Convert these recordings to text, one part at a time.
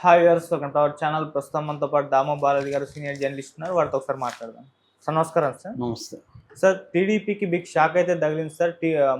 Hi to our channel ప్రస్తుతం మనతో పాటు దామో బాలాజీ గారు సీనియర్ జర్నలిస్ట్ ఉన్నారు. వారితో ఒకసారి మాట్లాడదాం. సార్ నమస్కారం సార్. నమస్తే. సార్ టీడీపీకి బిగ్ షాక్ అయితే తగిలింది సార్.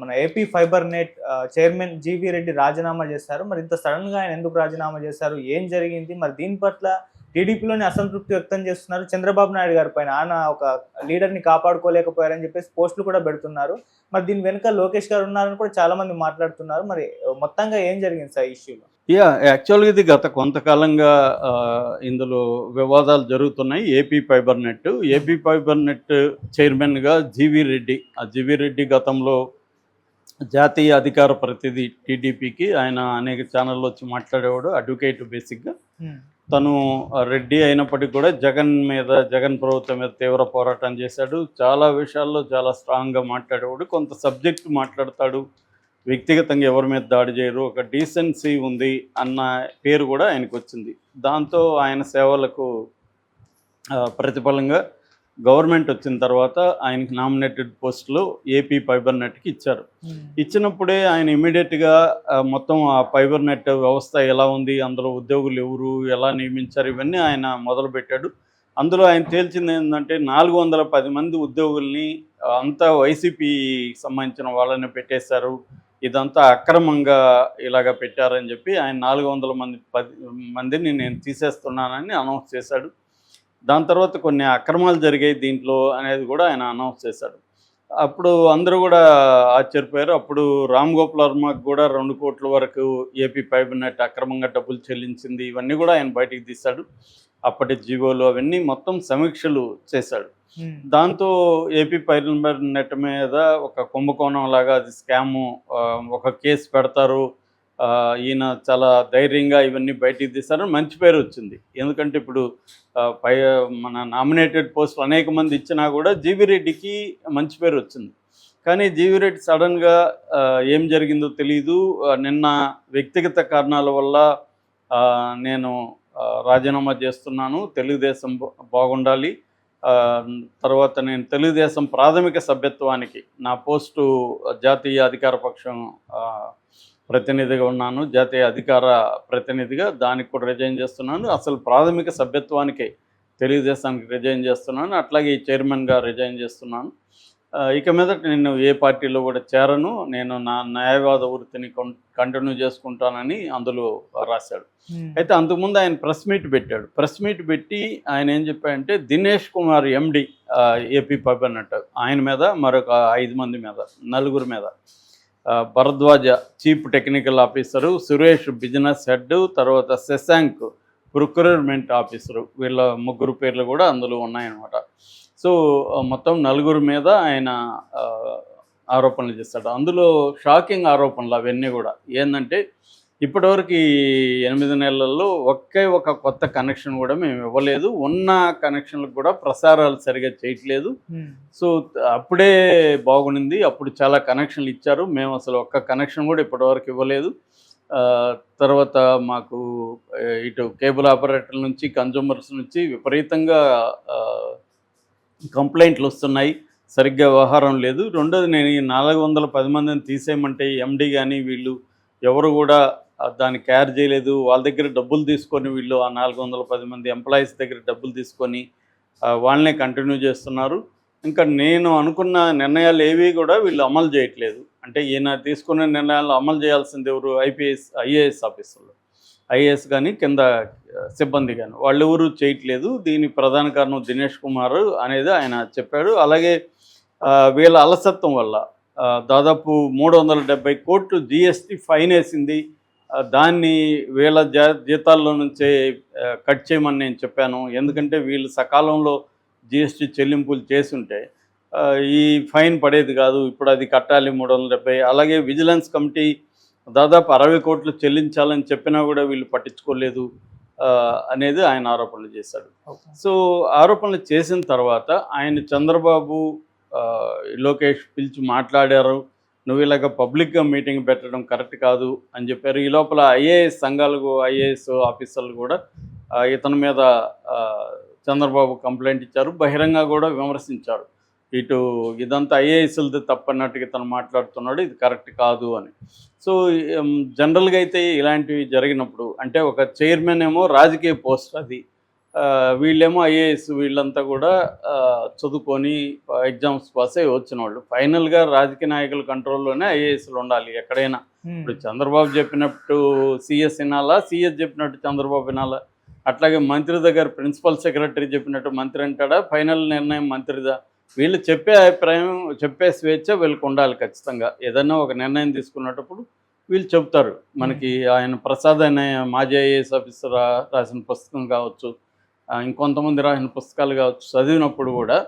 మన AP fiber net chairman GV Reddy రాజీనామా చేశారు. మరి ఇంత సడన్గా ఆయన ఎందుకు రాజీనామా చేశారు? ఏం జరిగింది? మరి దీని పట్ల టీడీపీలోని అసంతృప్తి వ్యక్తం చేస్తున్నారు. చంద్రబాబు నాయుడు గారి పైన ఆయన ఒక లీడర్ని కాపాడుకోలేకపోయారని చెప్పేసి పోస్టులు కూడా పెడుతున్నారు. మరి దీని వెనుక లోకేష్ గారు ఉన్నారని కూడా చాలా మంది మాట్లాడుతున్నారు. మరి మొత్తంగా ఏం జరిగింది సార్ ఇష్యూలో? యా యాక్చువల్గా ఇది గత కొంతకాలంగా ఇందులో వివాదాలు జరుగుతున్నాయి. AP fiber net AP fiber net చైర్మన్గా జీవి రెడ్డి ఆ జీవి రెడ్డి గతంలో జాతీయ అధికార ప్రతినిధి టీడీపీకి ఆయన అనేక ఛానల్లో వచ్చి మాట్లాడేవాడు అడ్వకేట్ బేసిక్గా. తను ఆ, రెడ్డి అయినప్పటికీ కూడా జగన్ మీద జగన్ ప్రభుత్వం మీద తీవ్ర పోరాటం చేశాడు. చాలా విషయాల్లో చాలా స్ట్రాంగ్గా మాట్లాడేవాడు. కొంత సబ్జెక్ట్ మాట్లాడతాడు. వ్యక్తిగతంగా ఎవరి మీద దాడి చేయరు. ఒక డీసెన్సీ ఉంది అన్న పేరు కూడా ఆయనకు వచ్చింది దాంతో ఆయన సేవలకు ప్రతిఫలంగా గవర్నమెంట్ వచ్చిన తర్వాత ఆయనకి నామినేటెడ్ పోస్టులు ఏపీ ఫైబర్ నెట్కి ఇచ్చారు. ఇచ్చినప్పుడే ఆయన ఇమీడియట్గా మొత్తం ఆ ఫైబర్ నెట్ వ్యవస్థ ఎలా ఉంది అందులో ఉద్యోగులు ఎవరు ఎలా నియమించారు ఇవన్నీ ఆయన మొదలుపెట్టాడు. అందులో ఆయన తేల్చింది ఏంటంటే నాలుగు వందల పది మంది ఉద్యోగుల్ని అంతా వైసీపీ సంబంధించిన వాళ్ళని పెట్టేశారు. ఇదంతా అక్రమంగా ఇలాగ పెట్టారని చెప్పి ఆయన నాలుగు వందల మంది పది మందిని నేను తీసేస్తున్నానని అనౌన్స్ చేశాడు. దాని తర్వాత కొన్ని అక్రమాలు జరిగాయి దీంట్లో అనేది కూడా ఆయన అనౌన్స్ చేశాడు. అప్పుడు అందరూ కూడా ఆశ్చర్యపోయారు. అప్పుడు రామ్ గోపాల్ వర్మకు కూడా రెండు కోట్ల వరకు ఏపీ పైబినెట్ అక్రమంగా డబ్బులు చెల్లించింది. ఇవన్నీ కూడా ఆయన బయటికి తీశాడు. అప్పటి జీవోలు అవన్నీ మొత్తం సమీక్షలు చేశాడు. Hmm. దాంతో ఏపీ ఫైబర్ నెట్ మీద ఒక కుంభకోణం లాగా అది స్కాము ఒక కేసు పెడతారు. ఈయన చాలా ధైర్యంగా ఇవన్నీ బయటికి తీస్తారని మంచి పేరు వచ్చింది. ఎందుకంటే ఇప్పుడు పై మన నామినేటెడ్ పోస్ట్ అనేక మంది ఇచ్చినా కూడా జీవి రెడ్డికి మంచి పేరు వచ్చింది. కానీ జీవి రెడ్డి సడన్గా ఏం జరిగిందో తెలియదు నిన్న వ్యక్తిగత కారణాల వల్ల నేను రాజీనామా చేస్తున్నాను. తెలుగుదేశం బా- బాగుండాలి. తర్వాత నేను తెలుగుదేశం ప్రాథమిక సభ్యత్వానికి నా పోస్టు జాతీయ అధికార పక్షం ప్రతినిధిగా ఉన్నాను. జాతీయ అధికార ప్రతినిధిగా దానికి కూడా రిజైన్ చేస్తున్నాను. అసలు ప్రాథమిక సభ్యత్వానికి తెలుగుదేశానికి రిజైన్ చేస్తున్నాను. అట్లాగే ఈ చైర్మన్గా రిజైన్ చేస్తున్నాను. ఇక మీద నేను ఏ పార్టీలో కూడా చేరను. నేను నా న్యాయవాద వృత్తిని కంటిన్యూ చేసుకుంటానని అందులో రాశాడు. అయితే అంతకుముందు ఆయన ప్రెస్ మీట్ పెట్టాడు. ప్రెస్ మీట్ పెట్టి ఆయన ఏం చెప్పాడంటే దినేష్ కుమార్ ఎండి ఏపీ పబ్ అన్నట్టు ఆయన మీద మరొక ఐదు మంది మీద నలుగురు మీద. Bharadwaj chief technical officer Suresh business head తర్వాత శశాంక్ ప్రొక్యూర్మెంట్ ఆఫీసరు వీళ్ళ ముగ్గురు పేర్లు కూడా అందులో ఉన్నాయన్నమాట. సో మొత్తం నలుగురు మీద ఆయన ఆరోపణలు చేస్తాడు. అందులో షాకింగ్ ఆరోపణలు అవన్నీ కూడా. ఏంటంటే ఇప్పటివరకు ఎనిమిది నెలల్లో ఒకే ఒక కొత్త కనెక్షన్ కూడా మేము ఇవ్వలేదు. ఉన్న కనెక్షన్లకు కూడా ప్రసారాలు సరిగా చేయట్లేదు. సో అప్పుడే బాగుండింది. అప్పుడు చాలా కనెక్షన్లు ఇచ్చారు. మేము అసలు ఒక్క కనెక్షన్ కూడా ఇప్పటివరకు ఇవ్వలేదు. తర్వాత మాకు ఇటు కేబుల్ ఆపరేటర్ల నుంచి కన్జ్యూమర్స్ నుంచి విపరీతంగా కంప్లైంట్లు వస్తున్నాయి. సరిగ్గా వ్యవహారం లేదు. రెండోది నేను ఈ నాలుగు వందల పది మందిని తీసేయమంటే ఎండి కానీ వీళ్ళు ఎవరు కూడా దాన్ని కేర్ చేయలేదు. వాళ్ళ దగ్గర డబ్బులు తీసుకొని వీళ్ళు ఆ నాలుగు వందల పది మంది ఎంప్లాయీస్ దగ్గర డబ్బులు తీసుకొని వాళ్ళనే కంటిన్యూ చేస్తున్నారు. ఇంకా నేను అనుకున్న నిర్ణయాలు ఏవి కూడా వీళ్ళు అమలు చేయట్లేదు. అంటే ఈయన తీసుకున్న నిర్ణయాలు అమలు చేయాల్సింది ఎవరు? ఐపీఎస్ ఐఏఎస్ ఆఫీసర్లు. ఐఏఎస్ కానీ కింద సిబ్బంది కానీ వాళ్ళు ఎవరు చేయట్లేదు. దీని ప్రధాన కారణం దినేష్ కుమార్ అనేది ఆయన చెప్పాడు. అలాగే వీళ్ళ అలసత్వం వల్ల దాదాపు మూడు వందల డెబ్బై కోట్లు జిఎస్టీ ఫైన్ వేసింది. దాన్ని వీళ్ళ జా జీతాల్లో నుంచే కట్ చేయమని నేను చెప్పాను. ఎందుకంటే వీళ్ళు సకాలంలో జిఎస్టీ చెల్లింపులు చేసుంటే ఈ ఫైన్ పడేది కాదు. ఇప్పుడు అది కట్టాలి మూడు వందల డెబ్బై. అలాగే విజిలెన్స్ కమిటీ దాదాపు అరవై కోట్లు చెల్లించాలని చెప్పినా కూడా వీళ్ళు పట్టించుకోలేదు అనేది ఆయన ఆరోపణలు చేశాడు. సో ఆరోపణలు చేసిన తర్వాత ఆయన చంద్రబాబు లోకేష్ పిలిచి మాట్లాడారు నువ్వు ఇలాగ పబ్లిక్గా మీటింగ్ పెట్టడం కరెక్ట్ కాదు అని చెప్పారు. ఈ లోపల ఐఏఎస్ సంఘాలకు ఐఏఎస్ ఆఫీసర్లు కూడా ఇతని మీద చంద్రబాబు కంప్లైంట్ ఇచ్చారు బహిరంగ కూడా విమర్శించారు. ఇటు ఇదంతా ఐఏఎస్లది తప్పన్నట్టుగా ఇతను మాట్లాడుతున్నాడు ఇది కరెక్ట్ కాదు అని. సో జనరల్గా అయితే ఇలాంటివి జరిగినప్పుడు అంటే ఒక చైర్మన్ ఏమో రాజకీయ పోస్ట్ అది వీళ్ళేమో ఐఏఎస్ వీళ్ళంతా కూడా చదువుకొని ఎగ్జామ్స్ పాస్ అయ్యి వచ్చిన వాళ్ళు. ఫైనల్గా రాజకీయ నాయకుల కంట్రోల్లోనే ఐఏఎస్లు ఉండాలి ఎక్కడైనా. ఇప్పుడు చంద్రబాబు చెప్పినట్టు సిఎస్ వినాలా సిఎస్ చెప్పినట్టు చంద్రబాబు వినాలా? అట్లాగే మంత్రి దగ్గర ప్రిన్సిపల్ సెక్రటరీ చెప్పినట్టు మంత్రి అంటాడా? ఫైనల్ నిర్ణయం మంత్రిదా? వీళ్ళు చెప్పే అభిప్రాయం చెప్పే స్వేచ్ఛ వీళ్ళకి ఉండాలి ఖచ్చితంగా. ఏదైనా ఒక నిర్ణయం తీసుకున్నప్పుడు వీళ్ళు చెప్తారు మనకి ఆయన ప్రసాద్ అనే మాజీ ఐఏఎస్ ఆఫీసర్ రాసిన పుస్తకం కావచ్చు ఇంకొంతమంది రాసిన పుస్తకాలు కావచ్చు చదివినప్పుడు కూడా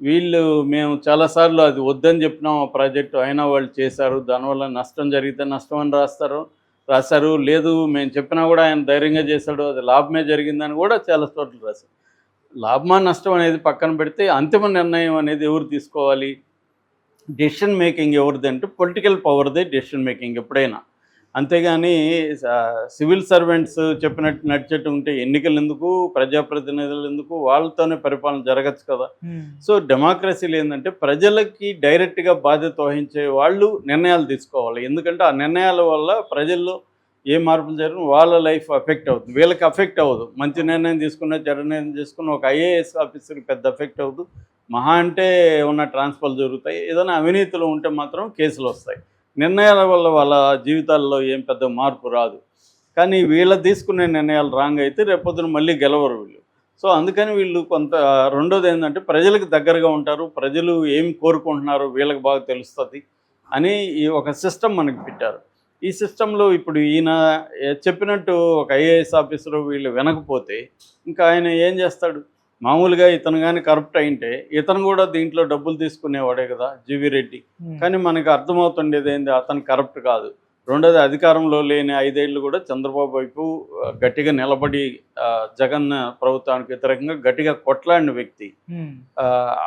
వీళ్ళు మేము చాలాసార్లు అది వద్దని చెప్పినాం ఆ ప్రాజెక్టు అయినా వాళ్ళు చేశారు దానివల్ల నష్టం జరిగితే నష్టం అని రాస్తారు రాశారు లేదు మేము చెప్పినా కూడా ఆయన ధైర్యంగా చేశాడు అది లాభమే జరిగిందని కూడా చాలా చోట్ల రాశారు. లాభమా నష్టం అనేది పక్కన పెడితే అంతిమ నిర్ణయం అనేది ఎవరు తీసుకోవాలి? డెసిషన్ మేకింగ్ ఎవరిది అంటే పొలిటికల్ పవర్దే డెసిషన్ మేకింగ్ ఎప్పుడైనా. అంతేగాని సివిల్ సర్వెంట్స్ చెప్పినట్టు నడిచేట్టు ఉంటే ఎన్నికలు ఎందుకు ప్రజాప్రతినిధులు ఎందుకు వాళ్ళతోనే పరిపాలన జరగచ్చు కదా. సో డెమోక్రసీలు ఏంటంటే ప్రజలకి డైరెక్ట్గా బాధ్యత వహించే వాళ్ళు నిర్ణయాలు తీసుకోవాలి. ఎందుకంటే ఆ నిర్ణయాల వల్ల ప్రజల్లో ఏ మార్పులు జరిగిన వాళ్ళ లైఫ్ అఫెక్ట్ అవుతుంది. వీళ్ళకి అఫెక్ట్ అవ్వదు. మంచి నిర్ణయం తీసుకున్న చెడు నిర్ణయం తీసుకున్న ఒక ఐఏఎస్ ఆఫీసర్కి పెద్ద అఫెక్ట్ అవ్వదు. మహా అంటే ఉన్న ట్రాన్స్ఫర్లు జరుగుతాయి. ఏదైనా అవినీతిలో ఉంటే మాత్రం కేసులు వస్తాయి. నిర్ణయాల వల్ల వాళ్ళ జీవితాల్లో ఏం పెద్ద మార్పు రాదు. కానీ వీళ్ళ తీసుకునే నిర్ణయాలు రాంగ్ అయితే రేపొద్దున మళ్ళీ గెలవరు వీళ్ళు. సో అందుకని వీళ్ళు కొంత రెండోది ఏంటంటే ప్రజలకు దగ్గరగా ఉంటారు. ప్రజలు ఏం కోరుకుంటున్నారో వీళ్ళకి బాగా తెలుస్తుంది అని ఈ ఒక సిస్టమ్ మనకి పెట్టారు. ఈ సిస్టంలో ఇప్పుడు ఈయన చెప్పినట్టు ఒక ఐఏఎస్ ఆఫీసర్ వీళ్ళు వినకపోతే ఇంకా ఆయన ఏం చేస్తాడు? మామూలుగా ఇతను కానీ కరప్ట్ అయింటే ఇతను కూడా దీంట్లో డబ్బులు తీసుకునేవాడే కదా జీవి రెడ్డి. ఉమ్, కానీ మనకు అర్థమవుతుండేది ఏంది? అతను కరప్ట్ కాదు. రెండోది అధికారంలో లేని ఐదేళ్ళు కూడా చంద్రబాబు వైపు గట్టిగా నిలబడి జగన్ ప్రభుత్వానికి వ్యతిరేకంగా గట్టిగా కొట్లాడిన వ్యక్తి. ఆ,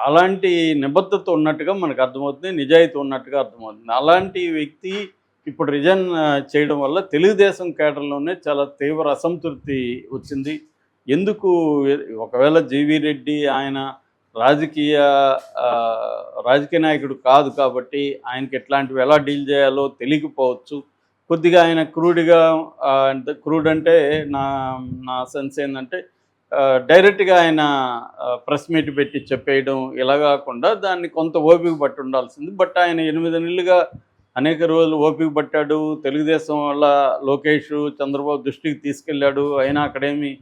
అలాంటి నిబద్ధత ఉన్నట్టుగా మనకు అర్థమవుతుంది నిజాయితీ ఉన్నట్టుగా అర్థమవుతుంది. అలాంటి వ్యక్తి ఇప్పుడు రిజైన్ చేయడం వల్ల తెలుగుదేశం కేటర్లోనే చాలా తీవ్ర అసంతృప్తి వచ్చింది. ఎందుకు? ఒకవేళ జీవీ రెడ్డి ఆయన రాజకీయ రాజకీయ నాయకుడు కాదు కాబట్టి ఆయనకి ఎట్లాంటివి ఎలా డీల్ చేయాలో తెలియకపోవచ్చు. కొద్దిగా ఆయన క్రూడ్గా క్రూడ్ అంటే నా నా సెన్స్ ఏంటంటే డైరెక్ట్గా ఆయన ప్రెస్ మీట్ పెట్టి చెప్పేయడం ఇలా కాకుండా దాన్ని కొంత ఓపిక పట్టి ఉండాల్సింది. బట్ ఆయన ఎనిమిది నెలలుగా అనేక రోజులు ఓపిక పట్టాడు. తెలుగుదేశం వల్ల లోకేష్ చంద్రబాబు దృష్టికి తీసుకెళ్ళాడు. అయినా అక్కడేమి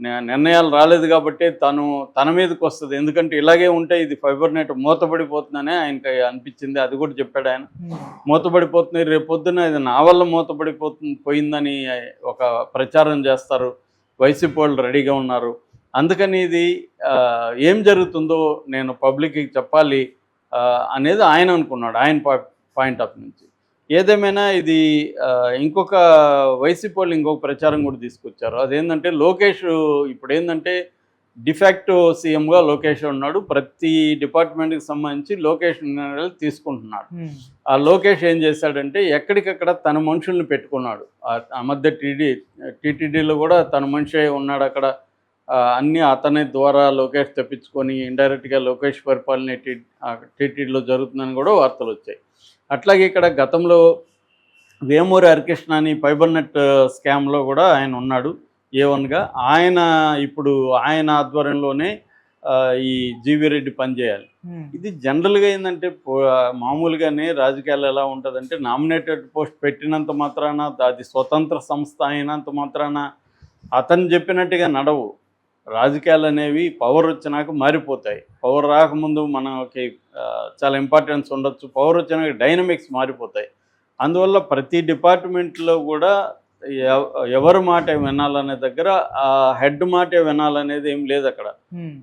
నిర్ణయాలు రాలేదు కాబట్టి తను తన మీదకి వస్తుంది. ఎందుకంటే ఇలాగే ఉంటే ఇది ఫైబర్ నెట్ మూతపడిపోతుందనే ఆయనకి అనిపించింది. అది కూడా చెప్పాడు ఆయన. ఉమ్, మూతపడిపోతుంది రేపు పొద్దున ఇది నా వల్ల మూతపడిపోతుంది పోయిందని ఒక ప్రచారం చేస్తారు. వైసీపీ వాళ్ళు రెడీగా ఉన్నారు. అందుకని ఇది ఏం జరుగుతుందో నేను పబ్లిక్కి చెప్పాలి అనేది ఆయన అనుకున్నాడు. ఆయన పా- పాయింట్ ఆఫ్ నుంచి. ఏదేమైనా ఇది ఇంకొక వైసీపీ వాళ్ళు ఇంకొక ప్రచారం కూడా తీసుకొచ్చారు. అదేంటంటే లోకేష్ ఇప్పుడు ఏంటంటే డిఫాక్టో సీఎంగా లోకేష్ ఉన్నాడు. ప్రతి డిపార్ట్మెంట్కి సంబంధించి లోకేష్ నిర్ణయాలు తీసుకుంటున్నాడు. ఆ లోకేష్ ఏం చేశాడంటే ఎక్కడికక్కడ తన మనుషుల్ని పెట్టుకున్నాడు. ఆ- మధ్య టీడీ టీటీడీలో కూడా తన మనిషి ఉన్నాడు అక్కడ. అన్నీ అతని ద్వారా లోకేష్ తెప్పించుకొని ఇండైరెక్ట్గా లోకేష్ పరిపాలన టీ టీటీడీలో జరుగుతుందని కూడా వార్తలు వచ్చాయి. అట్లాగే ఇక్కడ గతంలో వేమూరి హరికృష్ణ అని ఫైబర్ నెట్ స్కామ్లో కూడా ఆయన ఉన్నాడు ఏ వన్గా. ఆయన ఇప్పుడు ఆయన ఆధ్వర్యంలోనే ఈ జీవీ రెడ్డి పనిచేయాలి. ఇది జనరల్గా ఏంటంటే మామూలుగానే రాజకీయాలు ఎలా ఉంటుందంటే నామినేటెడ్ పోస్ట్ పెట్టినంత మాత్రాన అది స్వతంత్ర సంస్థ అయినంత మాత్రాన అతను చెప్పినట్టుగా నడవు. రాజకీయాలు అనేవి పవర్ వచ్చినాక మారిపోతాయి. పవర్ రాకముందు మనకి చాలా ఇంపార్టెన్స్ ఉండొచ్చు. పవర్ వచ్చినాక డైనమిక్స్ మారిపోతాయి. అందువల్ల ప్రతి డిపార్ట్మెంట్లో కూడా ఎవ- ఎవరి మాట వినాలనే దగ్గర ఆ హెడ్ మాటే వినాలనేది ఏం లేదు అక్కడ.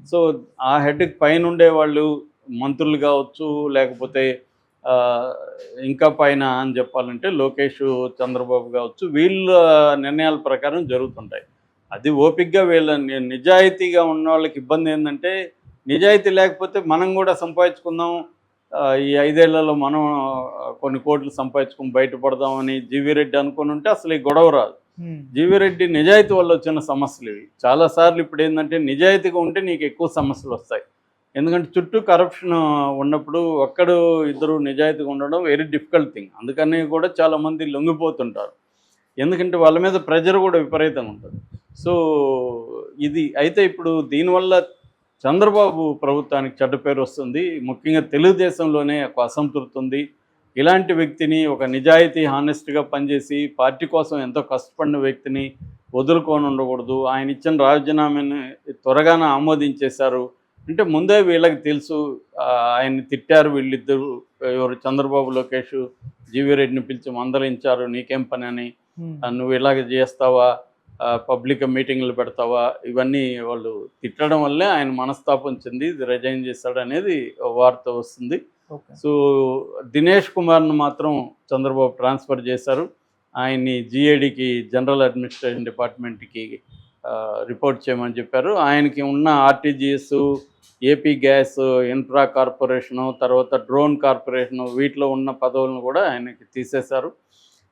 సో ఆ హెడ్కి పైన ఉండే వాళ్ళు మంత్రులు కావచ్చు లేకపోతే ఇంకా పైన అని చెప్పాలంటే లోకేష్ చంద్రబాబు కావచ్చు వీళ్ళ నిర్ణయాల ప్రకారం జరుగుతుంటాయి. అది ఓపిక్గా వీళ్ళ నిజాయితీగా ఉన్న వాళ్ళకి ఇబ్బంది ఏంటంటే నిజాయితీ లేకపోతే మనం కూడా సంపాదించుకుందాం ఈ ఐదేళ్ళలో మనం కొన్ని కోట్లు సంపాదించుకుని బయటపడదామని జీవీ రెడ్డి అనుకుని ఉంటే అసలు ఈ గొడవ రాదు. జీవిరెడ్డి నిజాయితీ వల్ల వచ్చిన సమస్యలు ఇవి. చాలాసార్లు ఇప్పుడు ఏంటంటే నిజాయితీగా ఉంటే నీకు ఎక్కువ సమస్యలు వస్తాయి. ఎందుకంటే చుట్టూ కరప్షన్ ఉన్నప్పుడు ఒక్కడు ఇద్దరు నిజాయితీగా ఉండడం వెరీ డిఫికల్ట్ థింగ్ అందుకని కూడా చాలామంది లొంగిపోతుంటారు. ఎందుకంటే వాళ్ళ మీద ప్రెజర్ కూడా విపరీతంగా ఉంటుంది. సో ఇది అయితే ఇప్పుడు దీనివల్ల చంద్రబాబు ప్రభుత్వానికి చెడ్డ పేరు వస్తుంది. ముఖ్యంగా తెలుగుదేశంలోనే ఒక అసంతృప్తి ఉంది. ఇలాంటి వ్యక్తిని ఒక నిజాయితీ హానెస్ట్గా పనిచేసి పార్టీ కోసం ఎంతో కష్టపడిన వ్యక్తిని వదులుకొని ఉండకూడదు. ఆయన ఇచ్చిన రాజీనామాని త్వరగానే ఆమోదించేశారు. అంటే ముందే వీళ్ళకి తెలుసు ఆయన్ని తిట్టారు వీళ్ళిద్దరు. ఎవరు చంద్రబాబు లోకేష్ జీవీ రెడ్డిని పిలిచి మందలించారు నీకేం పని అని. నువ్వు ఇలాగ చేస్తావా? పబ్లిక్ మీటింగ్లు పెడతావా? ఇవన్నీ వాళ్ళు తిట్టడం వల్లే ఆయన మనస్తాపం చెంది రిజైన్ చేస్తాడు అనేది వార్త వస్తుంది. సో దినేష్ కుమార్ను మాత్రం చంద్రబాబు ట్రాన్స్ఫర్ చేశారు. ఆయన్ని జిఏడికి జనరల్ అడ్మినిస్ట్రేషన్ డిపార్ట్మెంట్కి రిపోర్ట్ చేయమని చెప్పారు. ఆయనకి ఉన్న RTGS AP gas infra corporation తర్వాత డ్రోన్ కార్పొరేషను వీటిలో ఉన్న పదవులను కూడా ఆయనకి తీసేశారు.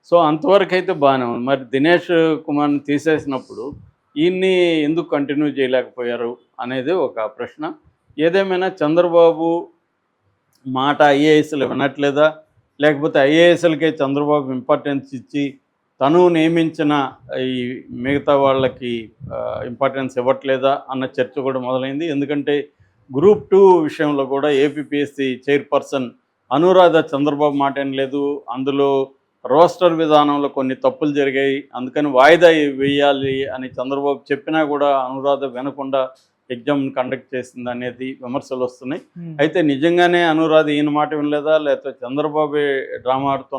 సో అంతవరకు అయితే బాగానే ఉంది. మరి దినేష్ కుమార్ని తీసేసినప్పుడు ఈయన్ని ఎందుకు కంటిన్యూ చేయలేకపోయారు అనేది ఒక ప్రశ్న. ఏదేమైనా చంద్రబాబు మాట ఐఏఎస్లు వినట్లేదా? లేకపోతే ఐఏఎస్లకే చంద్రబాబు ఇంపార్టెన్స్ ఇచ్చి తను నియమించిన ఈ మిగతా వాళ్ళకి ఇంపార్టెన్స్ ఇవ్వట్లేదా అన్న చర్చ కూడా మొదలైంది. ఎందుకంటే గ్రూప్ టూ విషయంలో కూడా ఏపీపీఎస్సీ చైర్పర్సన్ అనురాధ చంద్రబాబు మాట ఏం లేదు. అందులో రోస్టర్ విధానంలో కొన్ని తప్పులు జరిగాయి. అందుకని వాయిదా వేయాలి అని చంద్రబాబు చెప్పినా కూడా అనురాధ వినకుండా ఎగ్జామ్ కండక్ట్ చేసింది అనేది విమర్శలు వస్తున్నాయి. అయితే నిజంగానే అనురాధ ఈయన మాట వినలేదా? లేకపోతే చంద్రబాబు డ్రామా ఆడుతున్న